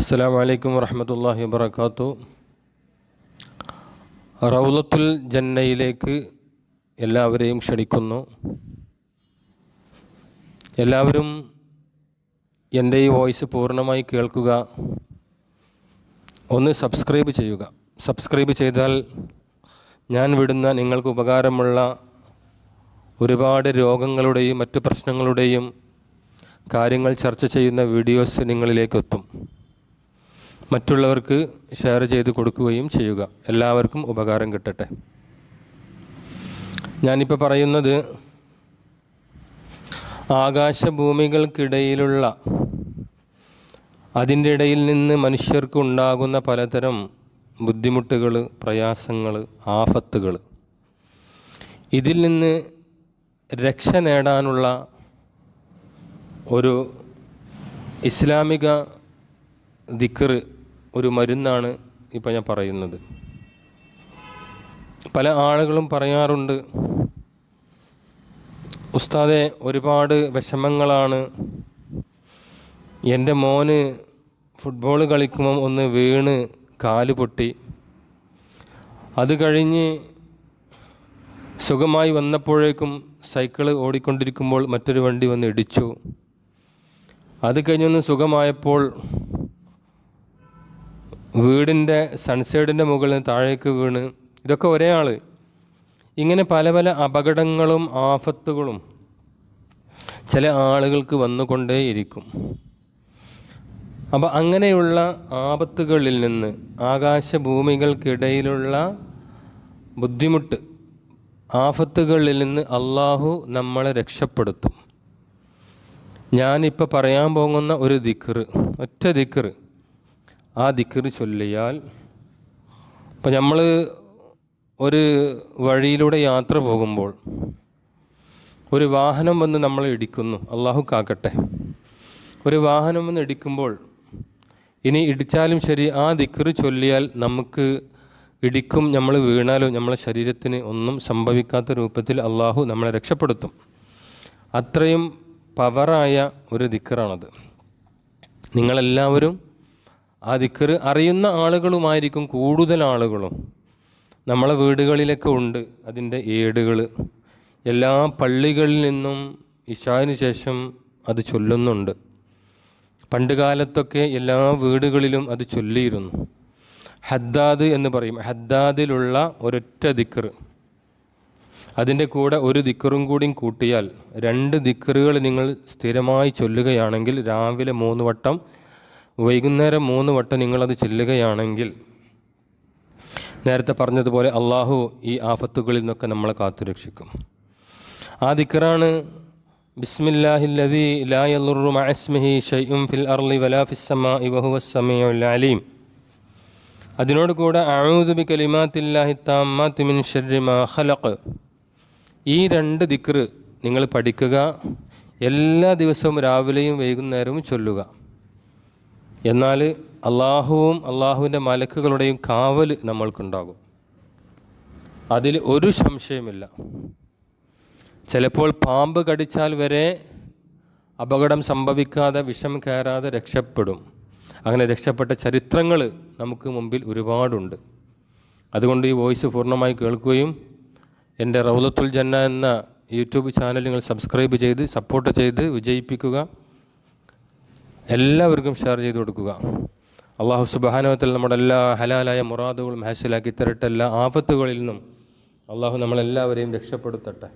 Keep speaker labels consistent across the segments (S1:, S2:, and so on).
S1: അസ്സാം വലൈക്കും വറഹമത്തല്ലാഹി വാബർക്കാത്തു റൗലത്തുൽ ജന്നയിലേക്ക് എല്ലാവരെയും ക്ഷണിക്കുന്നു. എല്ലാവരും എന്റെ ഈ വോയിസ് പൂർണമായി കേൾക്കുക. ഒന്ന് സബ്സ്ക്രൈബ് ചെയ്യുക. സബ്സ്ക്രൈബ് ചെയ്താൽ ഞാൻ വിടുന്ന നിങ്ങൾക്ക് ഉപകാരമുള്ള ഒരുപാട് രോഗങ്ങളുടെയും മറ്റു പ്രശ്നങ്ങളുടെയും കാര്യങ്ങൾ ചർച്ച ചെയ്യുന്ന വീഡിയോസ് നിങ്ങളിലേക്ക് എത്തും മറ്റുള്ളവർക്ക് ഷെയർ ചെയ്ത് കൊടുക്കുകയും ചെയ്യുക. എല്ലാവർക്കും ഉപകാരം കിട്ടട്ടെ. ഞാനിപ്പോൾ പറയുന്നത് ആകാശഭൂമികൾക്കിടയിലുള്ള അതിന്റെ ഇടയിൽ നിന്ന് മനുഷ്യർക്ക് ഉണ്ടാകുന്ന പലതരം ബുദ്ധിമുട്ടുകൾ പ്രയാസങ്ങൾ ആഫത്തുകൾ ഇതിൽ നിന്ന് രക്ഷ നേടാനുള്ള ഒരു ഇസ്ലാമിക ദിക്കർ ഒരു മരുന്നാണ് ഇപ്പോൾ ഞാൻ പറയുന്നത്. പല ആളുകളും പറയാറുണ്ട് ഉസ്താദെ ഒരുപാട് വിഷമങ്ങളാണ്. എന്റെ മോന് ഫുട്ബോൾ കളിക്കുമ്പം ഒന്ന് വീണ് കാൽ പൊട്ടി. അത് കഴിഞ്ഞ് സുഖമായി വന്നപ്പോഴേക്കും സൈക്കിൾ ഓടിക്കൊണ്ടിരിക്കുമ്പോൾ മറ്റൊരു വണ്ടി വന്ന് ഇടിച്ചു. അത് കഴിഞ്ഞൊന്ന് സുഖമായപ്പോൾ വീടിന്റെ സൺസൈഡിന്റെ മുകളിൽ താഴേക്ക് വീണ്. ഇതൊക്കെ ഒരേ ആൾ ഇങ്ങനെ പല പല അപകടങ്ങളും ആഫത്തുകളും ചില ആളുകൾക്ക് വന്നുകൊണ്ടേയിരിക്കും അപ്പോൾ അങ്ങനെയുള്ള ആപത്തുകളിൽ നിന്ന് ആകാശഭൂമികൾക്കിടയിലുള്ള ബുദ്ധിമുട്ട് ആഫത്തുകളിൽ നിന്ന് അള്ളാഹു നമ്മളെ രക്ഷപ്പെടുത്തും. ഞാനിപ്പോൾ പറയാൻ പോകുന്ന ഒരു ദിക്കറ് ഒറ്റ ദിക്കറ് ആ ദിക്കർ ചൊല്ലിയാൽ ഇപ്പം നമ്മൾ ഒരു വഴിയിലൂടെ യാത്ര പോകുമ്പോൾ ഒരു വാഹനം വന്ന് നമ്മളെ ഇടിക്കുന്നു. അള്ളാഹു കാക്കട്ടെ. ഒരു വാഹനം വന്ന് ഇടിക്കുമ്പോൾ ഇനി ഇടിച്ചാലും ശരി ആ ദിക്കറ് ചൊല്ലിയാൽ നമുക്ക് ഇടിക്കും നമ്മൾ വീണാലും നമ്മളെ ശരീരത്തിന് ഒന്നും സംഭവിക്കാത്ത രൂപത്തിൽ അള്ളാഹു നമ്മളെ രക്ഷപ്പെടുത്തും. അത്രയും പവറായ ഒരു ദിക്കറാണത് നിങ്ങളെല്ലാവരും ആ ദിക്കർ അറിയുന്ന ആളുകളുമായിരിക്കും കൂടുതൽ ആളുകളും. നമ്മളെ വീടുകളിലൊക്കെ ഉണ്ട് അതിന്റെ ഏടുകൾ എല്ലാ പള്ളികളിൽ നിന്നും ഇഷാന് ശേഷം അത് ചൊല്ലുന്നുണ്ട്. പണ്ട് കാലത്തൊക്കെ എല്ലാ വീടുകളിലും അത് ചൊല്ലിയിരുന്നു. ഹദ്ദാദ് എന്ന് പറയും. ഹദ്ദാദിലുള്ള ഒരൊറ്റ ദിക്കർ അതിന്റെ കൂടെ ഒരു ദിക്കറും കൂടിയും കൂട്ടിയാൽ രണ്ട് ദിക്കറുകൾ നിങ്ങൾ സ്ഥിരമായി ചൊല്ലുകയാണെങ്കിൽ രാവിലെ മൂന്ന് വട്ടം വൈകുന്നേരം മൂന്ന് വട്ടം നിങ്ങളത് ചെല്ലുകയാണെങ്കിൽ നേരത്തെ പറഞ്ഞതുപോലെ അള്ളാഹു ഈ ആഫത്തുകളിൽ നിന്നൊക്കെ നമ്മളെ കാത്തുരക്ഷിക്കും ആ ദിക്കറാണ് ബിസ്മില്ലാഹില്ലതി ലാ യളുറു മഅസ്മിഹി ഷൈഉം ഫിൽ അർളി വലാ ഫിസ് സമാഇ വഹുവസ് സമീഉൽ അലീം. അതിനോട് കൂടെ അഊദു കലിമാത്തില്ലാഹി താമ്മാത്തി മിൻ ഖലഖ്. ഈ രണ്ട് ദിക്ർ നിങ്ങൾ പഠിക്കുക എല്ലാ ദിവസവും രാവിലെയും വൈകുന്നേരവും ചൊല്ലുക. എന്നാൽ അള്ളാഹുവും അള്ളാഹുവിന്റെ മലക്കുകളുടെയും കാവൽ നമ്മൾക്കുണ്ടാകും. അതിൽ ഒരു സംശയമില്ല. ചിലപ്പോൾ പാമ്പ് കടിച്ചാൽ വരെ അപകടം സംഭവിക്കാതെ വിഷം കയറാതെ രക്ഷപ്പെടും. അങ്ങനെ രക്ഷപ്പെട്ട ചരിത്രങ്ങൾ നമുക്ക് മുമ്പിൽ ഒരുപാടുണ്ട്. അതുകൊണ്ട് ഈ വോയിസ് പൂർണമായി കേൾക്കുകയും എന്റെ റൗലത്തുൽ ജന്ന എന്ന യൂട്യൂബ് ചാനൽ നിങ്ങൾ സബ്സ്ക്രൈബ് ചെയ്ത് സപ്പോർട്ട് ചെയ്ത് വിജയിപ്പിക്കുക. എല്ലാവർക്കും ഷെയർ ചെയ്ത് കൊടുക്കുക. അള്ളാഹു സുബാനുവത്തിൽ നമ്മുടെ എല്ലാ ഹലാലായ മുറാദുകളും ഹാസിലാക്കി തരട്ടെ. എല്ലാ ആപത്തുകളിൽ നിന്നും അള്ളാഹു നമ്മളെല്ലാവരെയും രക്ഷപ്പെടുത്തട്ടെ.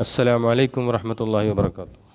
S1: അസ്സാം വലൈക്കും വറഹമത്തല്ലാഹി വാബർക്കാത്തു